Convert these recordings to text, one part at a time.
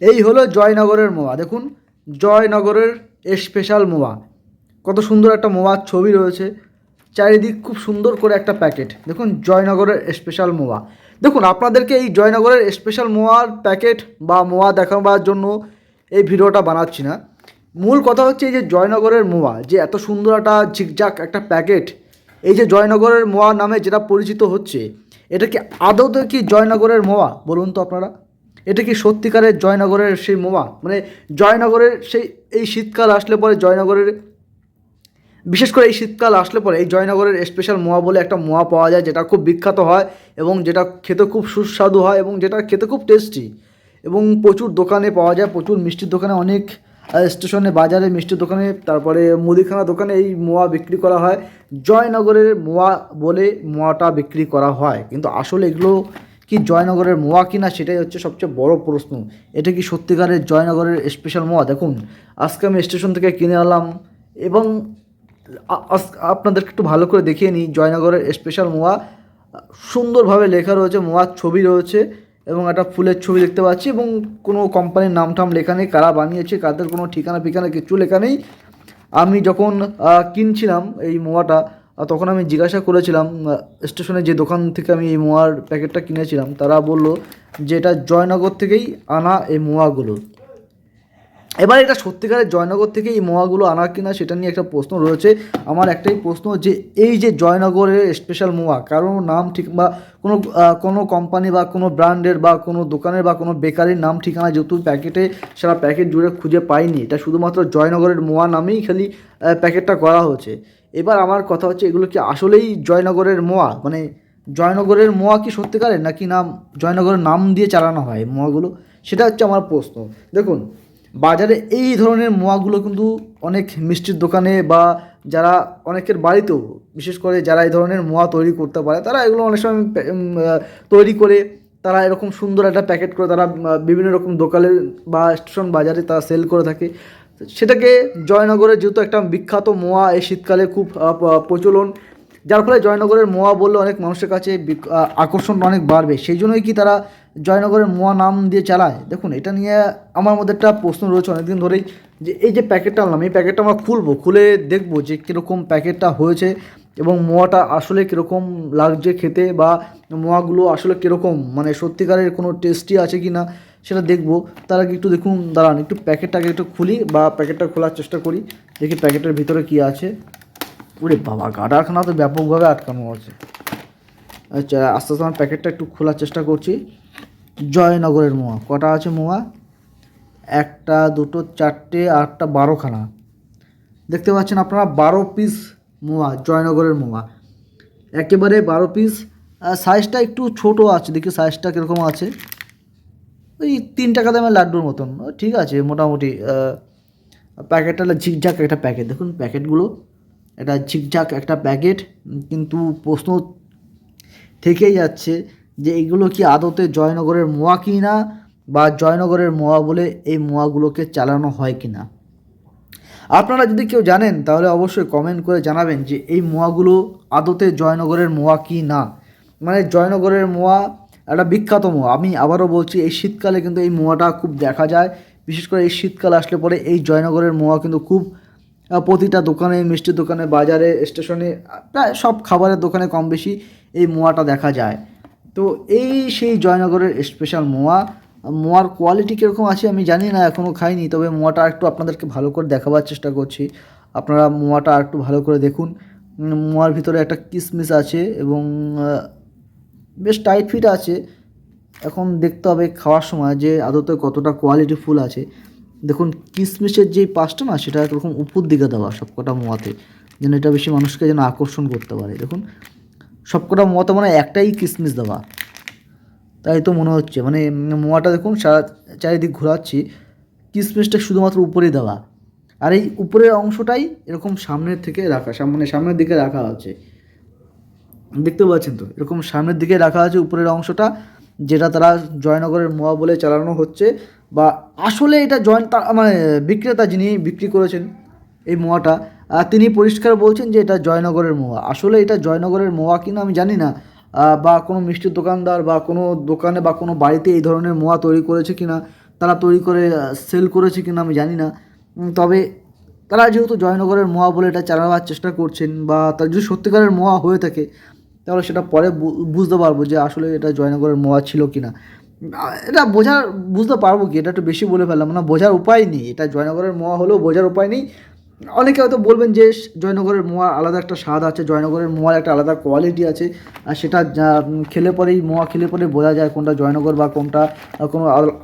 এই হলো জয়নগরের মোয়া। দেখুন, জয়নগরের স্পেশাল মোয়া। কত সুন্দর একটা মোয়ার ছবি রয়েছে। চারিদিক খুব সুন্দর করে একটা প্যাকেট। দেখুন, জয়নগরের স্পেশাল মোয়া। দেখুন, আপনাদেরকে এই জয়নগরের স্পেশাল মোয়ার প্যাকেট বা মোয়া দেখাবার জন্য এই ভিডিওটা বানাচ্ছি না। মূল কথা হচ্ছে এই যে জয়নগরের মোয়া, যে এত সুন্দর একটা ঝিকঝাক একটা প্যাকেট, এই যে জয়নগরের মোয়া নামে যেটা পরিচিত হচ্ছে, এটা কি আদৌতে কি জয়নগরের মোয়া? বলুন তো আপনারা। এটা কি সত্যিকারের জয়নগরের সেই মোয়া মানে জয়নগরের সেই, এই শীতকাল আসলে পরে জয়নগরের, বিশেষ করে এই শীতকাল আসলে পরে এই জয়নগরের স্পেশাল মোয়া বলে একটা মোয়া পাওয়া যায়, যেটা খুব বিখ্যাত হয় এবং যেটা খেতে খুব সুস্বাদু হয় এবং যেটা খেতে খুব টেস্টি এবং প্রচুর দোকানে পাওয়া যায়, প্রচুর মিষ্টির দোকানে, অনেক স্টেশনে বাজারে মিষ্টির দোকানে, তারপরে মুদিখানা দোকানে এই মোয়া বিক্রি করা হয়। জয়নগরের মোয়া বলে মোয়াটা বিক্রি করা হয়। কিন্তু আসলে এগুলো কি জয়নগরের মোয়া কিনা সেটাই হচ্ছে সবচেয়ে বড় প্রশ্ন। এটা কি সত্যিকারের জয়নগরের স্পেশাল মোয়া? দেখুন, আজকে আমি স্টেশন থেকে কিনে আনলাম এবং আপনাদেরকে একটু ভালো করে দেখিয়ে নিই জয়নগরের স্পেশাল মোয়া। সুন্দরভাবে লেখা রয়েছে, মোয়ার ছবি রয়েছে এবং একটা ফুলের ছবি দেখতে পাচ্ছি এবং কোনো কোম্পানির নাম টাম লেখা নেই, কারা বানিয়েছে, কাদের কোনো ঠিকানা ফিকানা কিছু লেখা নেই। আমি যখন কিনছিলাম এই মোয়াটা তখন আমি জিজ্ঞাসা করেছিলাম স্টেশনে যে দোকান থেকে আমি এই মোয়ার প্যাকেটটা কিনেছিলাম, তারা বলল যে এটা জয়নগর থেকেই আনা এই মোয়াগুলো। এবার এটা সত্যিকারের জয়নগর থেকে এই মোয়াগুলো আনা কিনা সেটা নিয়ে একটা প্রশ্ন রয়েছে। আমার একটাই প্রশ্ন যে এই যে জয়নগরের স্পেশাল মোয়া কারণ নাম ঠিক বা কোনো কোনো কোম্পানি বা কোনো ব্র্যান্ডের বা কোনো দোকানের বা কোনো বেকারির নাম ঠিকানা যেহেতু প্যাকেটে, সারা প্যাকেট জুড়ে খুঁজে পাইনি, এটা শুধুমাত্র জয়নগরের মোয়া নামেই খালি প্যাকেটটা করা হচ্ছে। এবার আমার কথা হচ্ছে, এগুলো কি আসলেই জয়নগরের মোয়া? মানে জয়নগরের মোয়া কি সত্যিকারের? নাকি নাম, জয়নগরের নাম দিয়ে চালানো হয় মোয়াগুলো? সেটা হচ্ছে আমার প্রশ্ন। দেখুন, বাজারে এই ধরনের মোয়াগুলো কিন্তু অনেক মিষ্টির দোকানে বা যারা অনেকের বাড়িতেও, বিশেষ করে যারা এই ধরনের মোয়া তৈরি করতে পারে, তারা এগুলো অনেক সময় তৈরি করে তারা এরকম সুন্দর একটা প্যাকেট করে তারা বিভিন্ন রকম দোকানে বা স্টেশন বাজারে তারা সেল করে থাকে। সেটাকে জয়নগরে যেহেতু একটা বিখ্যাত মোয়া এই শীতকালে খুব প্রচলন, যার ফলে জয়নগরের মোয়া বললে অনেক মানুষের কাছে আকর্ষণ অনেক বাড়বে। সেই জন্যই কি তারা জয়নগরের মোয়া নাম দিয়ে চালায়? দেখুন, এটা নিয়ে আমার মধ্যে একটা প্রশ্ন রয়েছে অনেকদিন ধরেই, যে এই যে প্যাকেটটা আনলাম, এই প্যাকেটটা আমরা খুলবো, খুলে দেখব যে কীরকম প্যাকেটটা হয়েছে এবং মোয়াটা আসলে কীরকম লাগছে খেতে বা মোয়াগুলো আসলে কীরকম মানে সত্যিকারের কোনো টেস্টি আছে কি না সেটা দেখব। তার আগে একটু দেখুন, দাঁড়ান, একটু প্যাকেটটাকে একটু খুলি বা প্যাকেটটা খোলার চেষ্টা করি। দেখি প্যাকেটের ভিতরে কী আছে। ওরে বাবা গাডারখানা তো ব্যাপকভাবে আটকানো আছে। আচ্ছা আস্তে আস্তে আমার প্যাকেটটা একটু খোলার চেষ্টা করছি। জয়নগরের মোয়া, কটা আছে মোয়া? একটা, দুটো, চারটে, আটটা, বারোখানা। দেখতে পাচ্ছেন আপনারা, বারো পিস মোয়া, জয়নগরের মোয়া। একেবারে বারো পিস সাইজটা একটু ছোট আছে, দেখি সাইজটা কীরকম আছে। ওই তিন টাকা দামের লাড্ডুর মতন। ঠিক আছে, মোটামুটি প্যাকেটটা ঝিকঝাক একটা প্যাকেট। দেখুন প্যাকেটগুলো, এটা ঝিকঝাক একটা প্যাকেট, কিন্তু প্রশ্ন থেকেই যাচ্ছে যে এগুলো কি আদতে জয়নগরের মোয়া কি না বা জয়নগরের মোয়া বলে এই মোয়াগুলোকে চালানো হয় কি না আপনারা যদি কেউ জানেন, তাহলে অবশ্যই কমেন্ট করে জানাবেন যে এই মোয়াগুলো আদতে জয়নগরের মোয়া কি না? মানে জয়নগরের মোয়া একটা বিখ্যাত মোয়া। আমি আবারও বলছি, এই শীতকালে কিন্তু এই মোয়াটা খুব দেখা যায়। বিশেষ করে এই শীতকাল আসলে পরে এই জয়নগরের মোয়া কিন্তু খুব প্রতিটা দোকানে, মিষ্টির দোকানে, বাজারে, স্টেশনে, প্রায় সব খাবারের দোকানে কম বেশি এই মোয়াটা দেখা যায়। তো এই সেই জয়নগরের স্পেশাল মোয়া, মোয়ার কোয়ালিটি কীরকম আছে আমি জানি না এখনও খাইনি, তবে মোয়াটা একটু আপনাদেরকে ভালো করে দেখাবার চেষ্টা করছি। আপনারা মোয়াটা একটু ভালো করে দেখুন। মোয়ার ভিতরে একটা কিসমিস আছে এবং বেশ টাইট ফিট আছে। এখন দেখতে হবে খাওয়ার সময় যে আদতে কতটা কোয়ালিটি ফুল আছে। দেখুন, কিসমিসের যে পাশটা না, সেটা একরকম উপর দিকে দেওয়া সবকটা মোয়াতে, যেন এটা বেশি মানুষকে যেন আকর্ষণ করতে পারে। দেখুন, সবকটা মোয়াতে মানে একটাই কিসমিস দেওয়া। তাই তো মনে হচ্ছে। মানে মোয়াটা দেখুন, সারা চারিদিক ঘোরাচ্ছি, কিসমিসটা শুধুমাত্র উপরেই দেওয়া। আর এই উপরের অংশটাই এরকম সামনের থেকে রাখা সামনে সামনের দিকে রাখা আছে। দেখতে পাচ্ছেন তো, এরকম সামনের দিকে রাখা আছে উপরের অংশটা, যেটা তারা জয়নগরের মোয়া বলে চালানো হচ্ছে, বা আসলে এটা জয় তা- মানে বিক্রেতা যিনি বিক্রি করেছেন এই মোয়াটা তিনি পরিষ্কার বলছেন যে এটা জয়নগরের মোয়া। আসলে এটা জয়নগরের মোয়া কিনা আমি জানি না বা কোনো মিষ্টির দোকানদার বা কোনো দোকানে বা কোনো বাড়িতে এই ধরনের মোয়া তৈরি করেছে কিনা, তারা তৈরি করে সেল করেছে কিনা আমি জানি না। তবে তারা যেহেতু জয়নগরের মোয়া বলে এটা চালাবার চেষ্টা করছেন, বা তার যদি সত্যিকারের মোয়া হয়ে থাকে তাহলে সেটা পরে বুঝতে পারব যে আসলে এটা জয়নগরের মোয়া ছিল কি না এটা বোঝার, বুঝতে পারব কি? এটা একটু বেশি বলে ফেললাম না, বোঝার উপায় নেই। এটা জয়নগরের মোয়া হলেও বোঝার উপায় নেই। অনেকে হয়তো বলবেন যে জয়নগরের মোয়া আলাদা একটা স্বাদ আছে, জয়নগরের মোয়ার একটা আলাদা কোয়ালিটি আছে। আর সেটা খেলে পরেই মোয়া খেলে পরে বোঝা যায় কোনটা জয়নগর বা কোনটা কোনো আল-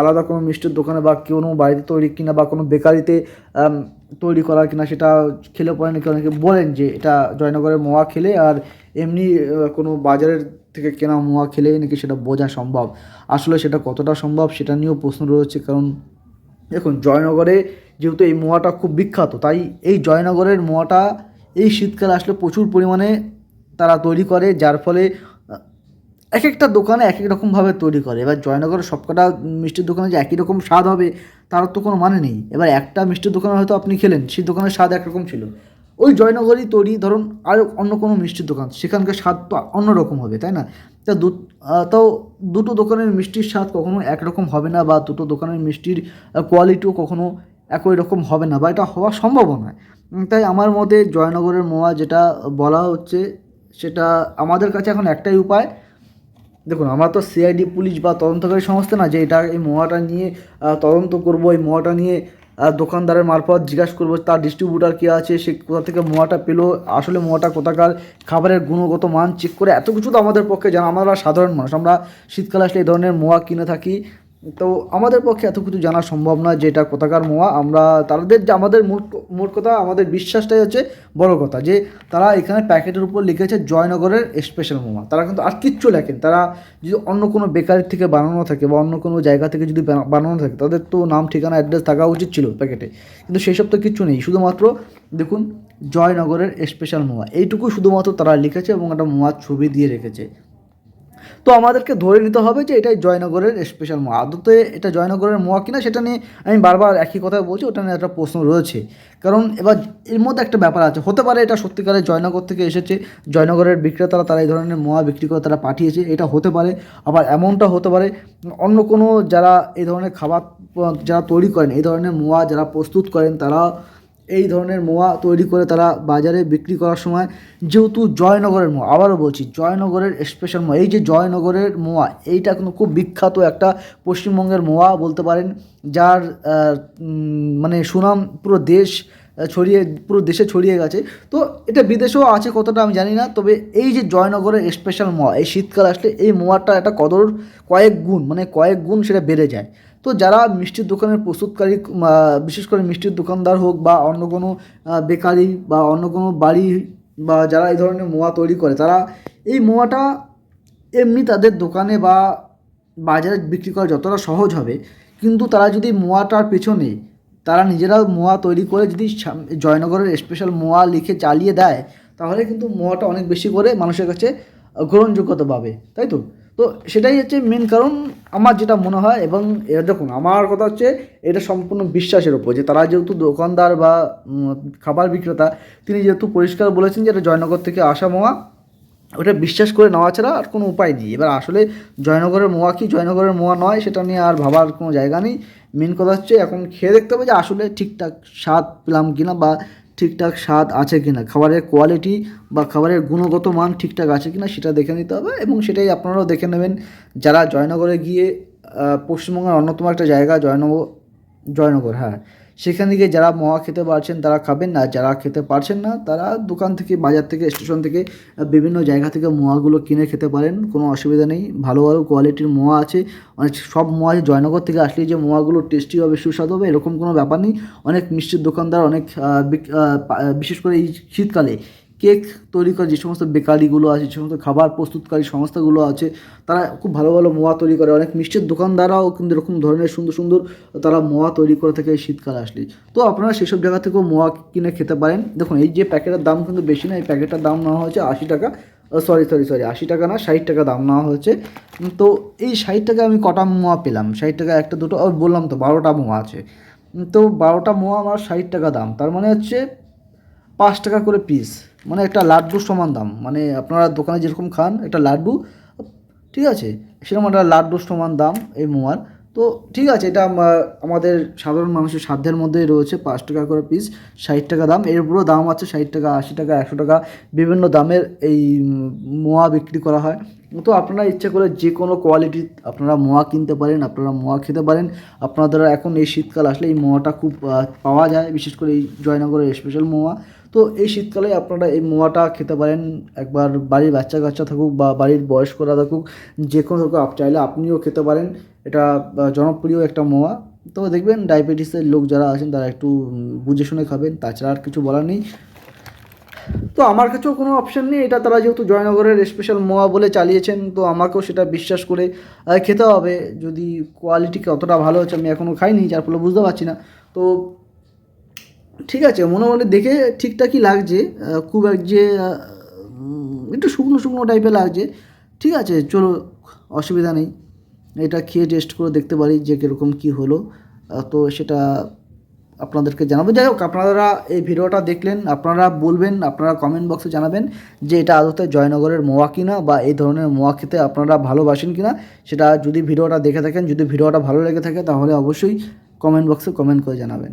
আলাদা কোনো মিষ্টির দোকানে বা কোনো বাড়িতে তৈরি কিনা বা কোনো বেকারিতে তৈরি করা কিনা সেটা খেলে পরে নাকি অনেকে বলেন যে এটা জয়নগরের মোয়া খেলে আর এমনি কোনো বাজারের থেকে কেনা মোয়া খেলে নাকি সেটা বোঝা সম্ভব। আসলে সেটা কতটা সম্ভব সেটা নিয়েও প্রশ্ন রয়েছে, কারণ দেখুন, জয়নগরে যেহেতু এই মোয়াটা খুব বিখ্যাত, তাই এই জয়নগরের মোয়াটা এই শীতকালে আসলে প্রচুর পরিমাণে তারা তৈরি করে, যার ফলে এক একটা দোকানে এক এক রকমভাবে তৈরি করে। এবার জয়নগরের সবকটা মিষ্টির দোকানে যে একই রকম স্বাদ হবে, তার তো কোনো মানে নেই। এবার একটা মিষ্টির দোকানে হয়তো আপনি খেলেন, সেই দোকানের স্বাদ একরকম ছিল। ওই জয়নগরই তৈরি, ধরুন আর অন্য কোনো মিষ্টির দোকান, সেখানকার স্বাদ তো অন্যরকম হবে, তাই না? তা দু তাও দুটো দোকানের মিষ্টির স্বাদ কখনো একরকম হবে না বা দুটো দোকানের মিষ্টির কোয়ালিটিও কখনো একই রকম হবে না বা এটা হওয়া সম্ভব নয়। তাই আমার মতে জয়নগরের মোয়া যেটা বলা হচ্ছে, সেটা আমাদের কাছে এখন একটাই উপায়। দেখুন, আমরা তো সিআইডি পুলিশ বা তদন্তকারী সংস্থা না যে এটা, এই মোয়াটা নিয়ে তদন্ত করব, এই মোয়াটা নিয়ে দোকানদারের মারফত জিজ্ঞাসা করব, তার ডিস্ট্রিবিউটার কী আছে, সে কোথা থেকে মোয়াটা পেল, আসলে মোয়াটা কোথাকার, খাবারের গুণগত মান চেক করে এত কিছু তো আমাদের পক্ষে জানা, আমরা সাধারণ মানুষ, আমরা শীতকালে আসলে এই ধরনের মোয়া কিনে থাকি। তো আমাদের পক্ষে এত কিছু জানা সম্ভব নয় যে এটা কোথাকার মোয়া। আমরা তাদের যে আমাদের মোট কথা, আমাদের বিশ্বাসটাই হচ্ছে বড় কথা যে তারা এখানে প্যাকেটের উপর লিখেছে জয়নগরের স্পেশাল মোয়া। তারা কিন্তু আর কিচ্ছু লেখেন। তারা যদি অন্য কোনো বেকারির থেকে বানানো থাকে বা অন্য কোনো জায়গা থেকে যদি বানানো থাকে, তাদের তো নাম, ঠিকানা অ্যাড্রেস থাকা উচিত ছিল প্যাকেটে। কিন্তু সেই সব তো কিচ্ছু নেই। শুধুমাত্র দেখুন, জয়নগরের স্পেশাল মোয়া। এইটুকু শুধুমাত্র তারা লিখেছে এবং একটা মোয়ার ছবি দিয়ে রেখেছে। তো আমাদেরকে ধরে নিতে হবে যে এটাই জয়নগরের স্পেশাল মোয়া। আদতে এটা জয়নগরের মোয়া কিনা সেটা নিয়ে আমি বারবার একই কথা বলছি, ওটা নিয়ে একটা প্রশ্ন রয়েছে। কারণ এবার এর মধ্যে একটা ব্যাপার আছে, হতে পারে এটা সত্যিকারের জয়নগর থেকে এসেছে, জয়নগরের বিক্রেতারা তারা এই ধরনের মোয়া বিক্রি করে তারা পাঠিয়েছে, এটা হতে পারে। আবার এমনটা হতে পারে, অন্য কোনো যারা এই ধরনের খাবার, যারা তৈরি করেন, এই ধরনের মোয়া যারা প্রস্তুত করেন, তারা এই ধরনের মোয়া তৈরি করে তারা বাজারে বিক্রি করার সময়, যেহেতু জয়নগরের মোয়া, আবারও বলছি, জয়নগরের স্পেশাল মোয়া, এই যে জয়নগরের মোয়া, এইটা কিন্তু খুব বিখ্যাত একটা পশ্চিমবঙ্গের মোয়া বলতে পারেন, যার মানে সুনাম পুরো দেশ ছড়িয়ে, পুরো দেশে ছড়িয়ে গেছে। তো এটা বিদেশেও আছে কতটা আমি জানি না, তবে এই যে জয়নগরের স্পেশাল মোয়া, এই শীতকাল আসলে এই মোয়াটা একটা কদর, কয়েক গুণ মানে কয়েক গুণ সেটা বেড়ে যায়। তো যারা মিষ্টির দোকানের প্রস্তুতকারী বিশেষ করে মিষ্টির দোকানদার হোক বা অন্য কোনো বেকারি বা অন্য কোনো বাড়ি বা যারা এই ধরনের মোয়া তৈরি করে, তারা এই মোয়াটা এমনি তাদের দোকানে বা বাজারে বিক্রি করা যতটা সহজ হবে। কিন্তু তারা যদি মোয়াটার পেছনে তারা নিজেরা মোয়া তৈরি করে যদি জয়নগরের স্পেশাল মোয়া লিখে চালিয়ে দেয়, তাহলে কিন্তু মোয়াটা অনেক বেশি করে মানুষের কাছে গ্রহণযোগ্যতা পাবে। তাই তো? তো সেটাই হচ্ছে মেন কারণ আমার যেটা মনে হয় এবং দেখুন, আমার কথা হচ্ছে এটা সম্পূর্ণ বিশ্বাসের উপর যে তারা যেহেতু দোকানদার বা খাবার বিক্রেতা, তিনি যেহেতু পরিষ্কার বলেছেন যে এটা জয়নগর থেকে আসা মোয়া, ওটা বিশ্বাস করে নেওয়া ছাড়া আর কোনো উপায় নেই। এবার আসলে জয়নগরের মোয়া কি জয়নগরের মোয়া নয় সেটা নিয়ে আর ভাবার কোনো জায়গা নেই। মেন কথা হচ্ছে এখন খেয়ে দেখতে হবে যে আসলে ঠিকঠাক স্বাদ পেলাম কিনা বা ঠিকঠাক স্বাদ আছে কি না খাবারের কোয়ালিটি বা খাবারের গুণগত মান ঠিকঠাক আছে কি না সেটা দেখে নিতে হবে এবং সেটাই আপনারাও দেখে নেবেন। যারা জয়নগরে গিয়ে পশ্চিমবঙ্গের অন্যতম একটা জায়গা জয়নগর জয়নগর হ্যাঁ সেখানে থেকে যারা মহা খেতে পারছেন তারা খাবেন না, যারা খেতে পারছেন না তারা দোকান থেকে, বাজার থেকে, স্টেশন থেকে বিভিন্ন জায়গা থেকে মোয়াগুলো কিনে খেতে পারেন, কোনো অসুবিধা নেই। ভালো ভালো কোয়ালিটির মোয়া আছে। অনেক সব মোয়া আছে জয়নগর থেকে আসলে যে মোয়াগুলো টেস্টি হবে, সুস্বাদু হবে, এরকম কোনো ব্যাপার নেই। অনেক মিষ্টির দোকানদার, অনেক বিশেষ করে এই শীতকালে কেক তৈরি করে, যে সমস্ত বেকারিগুলো আছে, যে সমস্ত খাবার প্রস্তুতকারী সংস্থাগুলো আছে, তারা খুব ভালো ভালো মোয়া তৈরি করে। অনেক মিষ্টির দোকানদাররাও কিন্তু এরকম ধরনের সুন্দর সুন্দর তারা মোয়া তৈরি করে থাকে শীতকালে আসলে তো আপনারা সেসব জায়গা থেকেও মোয়া কিনে খেতে পারেন। দেখুন, এই যে প্যাকেটের দাম কিন্তু বেশি না, এই প্যাকেটের দাম নেওয়া হয়েছে আশি টাকা সরি সরি সরি আশি টাকা না, ষাট টাকা দাম নেওয়া হয়েছে। তো এই ষাট টাকা আমি কটা মোয়া পেলাম? ষাট টাকা একটা দুটো বললাম তো বারোটা মোয়া আছে। তো বারোটা মোয়া আমার ষাট টাকা দাম। তার মানে হচ্ছে পাঁচ টাকা করে পিস মানে একটা লাড্ডুর সমান দাম। মানে আপনারা দোকানে যেরকম খান একটা লাড্ডু, ঠিক আছে? সেরকম একটা লাড্ডুর সমান দাম এই মোয়ার। তো ঠিক আছে, এটা আমাদের সাধারণ মানুষের সাধ্যের মধ্যেই রয়েছে, পাঁচ টাকা করে পিস ষাট টাকা দাম। এর উপরেও দাম আছে ষাট টাকা, আশি টাকা, একশো টাকা, বিভিন্ন দামের এই মোয়া বিক্রি করা হয়। তো আপনারা ইচ্ছে করে যে কোনো কোয়ালিটির আপনারা মোয়া কিনতে পারেন, আপনারা মোয়া খেতে পারেন। আপনাদের এখন এই শীতকাল আসলে এই মোয়াটা খুব পাওয়া যায়, বিশেষ করে এই জয়নগরের স্পেশাল মোয়া। তো এই শীতকালে আপনারা এই মোয়াটা খেতে পারেন। একবার বাড়ির বাচ্চা কাচ্চা থাকুক বা বাড়ির বয়স্করা থাকুক, যে কোনো থাকুক চাইলে আপনিও খেতে পারেন। এটা জনপ্রিয় একটা মোয়া। তো দেখবেন ডায়াবেটিসের লোক যারা আছেন, তারা একটু বুঝে শুনে খাবেন। তাছাড়া আর কিছু বলার নেই। তো আমার কাছেও কোনো অপশান নেই। এটা তারা যেহেতু জয়নগরের স্পেশাল মোয়া বলে চালিয়েছেন, তো আমাকেও সেটা বিশ্বাস করে খেতে হবে। যদি কোয়ালিটি কতটা ভালো হচ্ছে, আমি এখনও খাইনি, যার ফলে বুঝতে পারছি না। তো ঠিক আছে, মোটামুটি দেখে ঠিকঠাকই লাগছে খুব এক যে একটু শুকনো শুকনো টাইপের লাগছে। ঠিক আছে, চলো, অসুবিধা নেই। এটা খেয়ে টেস্ট করে দেখতে পারি যে কীরকম কী হলো। তো সেটা আপনাদেরকে জানাব। যাই হোক, আপনারা এই ভিডিওটা দেখলেন, আপনারা বলবেন, আপনারা কমেন্ট বক্সে জানাবেন যে এটা আদতে জয়নগরের মোয়া কিনা বা এই ধরনের মোয়া খেতে আপনারা ভালোবাসেন কিনা। সেটা যদি ভিডিওটা দেখে থাকেন, যদি ভিডিওটা ভালো লেগে থাকে, তাহলে অবশ্যই কমেন্ট বক্সে কমেন্ট করে জানাবেন।